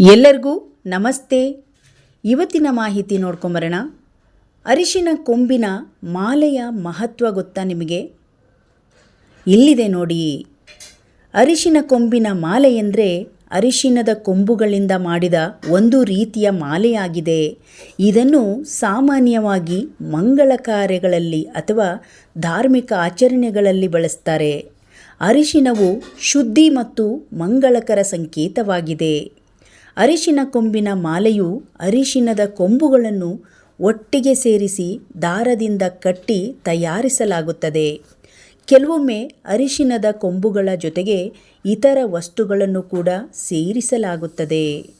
ಎಲ್ಲರಿಗೂ ನಮಸ್ತೆ. ಇವತ್ತಿನ ಮಾಹಿತಿ ನೋಡ್ಕೊಂಬರೋಣ. ಅರಿಶಿನ ಕೊಂಬಿನ ಮಾಲೆಯ ಮಹತ್ವ ಗೊತ್ತಾ ನಿಮಗೆ? ಇಲ್ಲಿದೆ ನೋಡಿ. ಅರಿಶಿನ ಕೊಂಬಿನ ಮಾಲೆ ಎಂದರೆ ಅರಿಶಿನದ ಕೊಂಬುಗಳಿಂದ ಮಾಡಿದ ಒಂದು ರೀತಿಯ ಮಾಲೆಯಾಗಿದೆ. ಇದನ್ನು ಸಾಮಾನ್ಯವಾಗಿ ಮಂಗಳ ಕಾರ್ಯಗಳಲ್ಲಿ ಅಥವಾ ಧಾರ್ಮಿಕ ಆಚರಣೆಗಳಲ್ಲಿ ಬಳಸ್ತಾರೆ. ಅರಿಶಿನವು ಶುದ್ಧಿ ಮತ್ತು ಮಂಗಳಕರ ಸಂಕೇತವಾಗಿದೆ. ಅರಿಶಿನ ಕೊಂಬಿನ ಮಾಲೆಯು ಅರಿಶಿನದ ಕೊಂಬುಗಳನ್ನು ಒಟ್ಟಿಗೆ ಸೇರಿಸಿ ದಾರದಿಂದ ಕಟ್ಟಿ ತಯಾರಿಸಲಾಗುತ್ತದೆ. ಕೆಲವೊಮ್ಮೆ ಅರಿಶಿನದ ಕೊಂಬುಗಳ ಜೊತೆಗೆ ಇತರ ವಸ್ತುಗಳನ್ನು ಕೂಡ ಸೇರಿಸಲಾಗುತ್ತದೆ.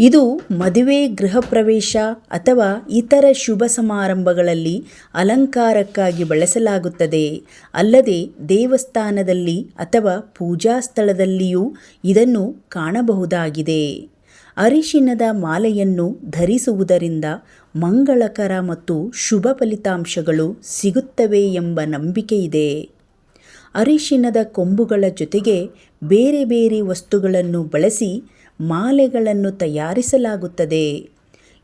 ಇದು ಮದುವೆ ಗೃಹ ಪ್ರವೇಶ ಅಥವಾ ಇತರ ಶುಭ ಸಮಾರಂಭಗಳಲ್ಲಿ ಅಲಂಕಾರಕ್ಕಾಗಿ ಬಳಸಲಾಗುತ್ತದೆ. ಅಲ್ಲದೆ ದೇವಸ್ಥಾನದಲ್ಲಿ ಅಥವಾ ಪೂಜಾ ಸ್ಥಳದಲ್ಲಿಯೂ ಇದನ್ನು ಕಾಣಬಹುದಾಗಿದೆ. ಅರಿಶಿನದ ಮಾಲೆಯನ್ನು ಧರಿಸುವುದರಿಂದ ಮಂಗಳಕರ ಮತ್ತು ಶುಭ ಫಲಿತಾಂಶಗಳು ಸಿಗುತ್ತವೆ ಎಂಬ ನಂಬಿಕೆಯಿದೆ. ಅರಿಶಿನದ ಕೊಂಬುಗಳ ಜೊತೆಗೆ ಬೇರೆ ಬೇರೆ ವಸ್ತುಗಳನ್ನು ಬಳಸಿ ಮಾಲೆಗಳನ್ನು ತಯಾರಿಸಲಾಗುತ್ತದೆ.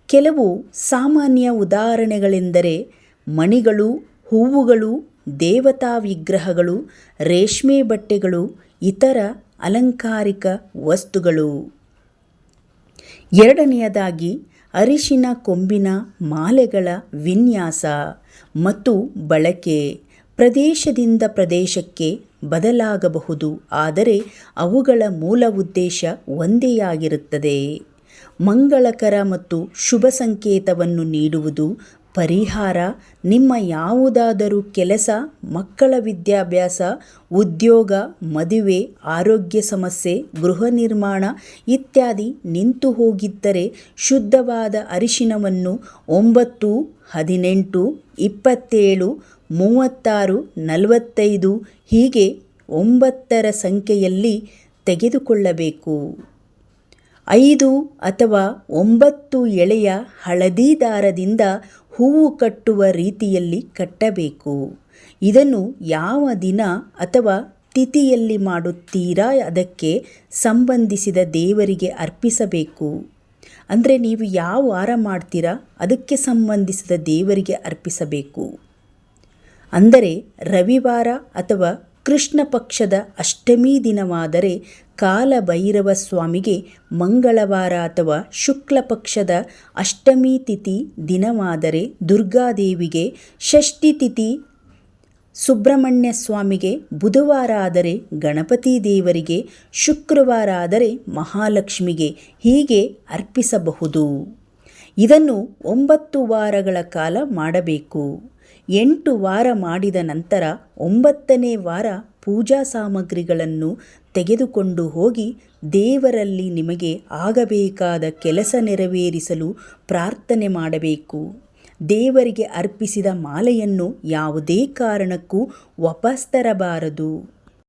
ಕೆಲವು ಸಾಮಾನ್ಯ ಉದಾಹರಣೆಗಳೆಂದರೆ ಮಣಿಗಳು, ಹೂವುಗಳು, ದೇವತಾ ವಿಗ್ರಹಗಳು, ರೇಷ್ಮೆ ಬಟ್ಟೆಗಳು, ಇತರ ಅಲಂಕಾರಿಕ ವಸ್ತುಗಳು. ಎರಡನೆಯದಾಗಿ ಅರಿಶಿನ ಕೊಂಬಿನ ಮಾಲೆಗಳ ವಿನ್ಯಾಸ ಮತ್ತು ಬಳಕೆ. ಪ್ರದೇಶದಿಂದ ಪ್ರದೇಶಕ್ಕೆ ಬದಲಾಗಬಹುದು. ಆದರೆ ಅವುಗಳ ಮೂಲ ಉದ್ದೇಶ ಒಂದೇ ಆಗಿರುತ್ತದೆ ಮಂಗಳಕರ ಮತ್ತು ಶುಭ ಸಂಕೇತವನ್ನು ನೀಡುವುದು ಪರಿಹಾರ, ನಿಮ್ಮ ಯಾವುದಾದರೂ ಕೆಲಸ, ಮಕ್ಕಳ ವಿದ್ಯಾಭ್ಯಾಸ, ಉದ್ಯೋಗ, ಮದುವೆ, ಆರೋಗ್ಯ ಸಮಸ್ಯೆ, ಗೃಹ ನಿರ್ಮಾಣ ಇತ್ಯಾದಿ ನಿಂತು ಹೋಗಿದ್ದರೆ ಶುದ್ಧವಾದ ಅರಿಶಿನವನ್ನು ಒಂಬತ್ತು, ಹದಿನೆಂಟು, ಇಪ್ಪತ್ತೇಳು, ಮೂವತ್ತಾರು, ನಲವತ್ತೈದು ಹೀಗೆ ಒಂಬತ್ತರ ಸಂಖ್ಯೆಯಲ್ಲಿ ತೆಗೆದುಕೊಳ್ಳಬೇಕು. ಐದು ಅಥವಾ ಒಂಬತ್ತು ಎಳೆಯ ಹಳದಿ ದಾರದಿಂದ ಹೂವು ಕಟ್ಟುವ ರೀತಿಯಲ್ಲಿ ಕಟ್ಟಬೇಕು. ಇದನ್ನು ಯಾವ ದಿನ ಅಥವಾ ತಿಥಿಯಲ್ಲಿ ಮಾಡುತ್ತೀರಾ ಅದಕ್ಕೆ ಸಂಬಂಧಿಸಿದ ದೇವರಿಗೆ ಅರ್ಪಿಸಬೇಕು. ಅಂದರೆ ನೀವು ಯಾವ ವಾರ ಮಾಡ್ತೀರಾ ಅದಕ್ಕೆ ಸಂಬಂಧಿಸಿದ ದೇವರಿಗೆ ಅರ್ಪಿಸಬೇಕು. ಅಂದರೆ ರವಿವಾರ ಅಥವಾ ಕೃಷ್ಣ ಪಕ್ಷದ ಅಷ್ಟಮಿ ದಿನವಾದರೆ ಕಾಲಭೈರವ ಸ್ವಾಮಿಗೆ ಮಂಗಳವಾರ ಅಥವಾ ಶುಕ್ಲ ಪಕ್ಷದ ಅಷ್ಟಮಿ ತಿಥಿ ದಿನವಾದರೆ ದುರ್ಗಾದೇವಿಗೆ ಷಷ್ಠಿ ತಿಥಿ, ಸುಬ್ರಹ್ಮಣ್ಯ ಸ್ವಾಮಿಗೆ ಬುಧವಾರ ಆದರೆ ಗಣಪತಿ ದೇವರಿಗೆ ಶುಕ್ರವಾರ ಆದರೆ ಮಹಾಲಕ್ಷ್ಮಿಗೆ ಹೀಗೆ ಅರ್ಪಿಸಬಹುದು. ಇದನ್ನು ಒಂಬತ್ತು ವಾರಗಳ ಕಾಲ ಮಾಡಬೇಕು. ಎಂಟು ವಾರ ಮಾಡಿದ ನಂತರ ಒಂಬತ್ತನೇ ವಾರ ಪೂಜಾ ಸಾಮಗ್ರಿಗಳನ್ನು ತೆಗೆದುಕೊಂಡು ಹೋಗಿ ದೇವರಲ್ಲಿ ನಿಮಗೆ ಆಗಬೇಕಾದ ಕೆಲಸ ನೆರವೇರಿಸಲು ಪ್ರಾರ್ಥನೆ ಮಾಡಬೇಕು. ದೇವರಿಗೆ ಅರ್ಪಿಸಿದ ಮಾಲೆಯನ್ನು ಯಾವುದೇ ಕಾರಣಕ್ಕೂ ವಾಪಸ್ ತರಬಾರದು.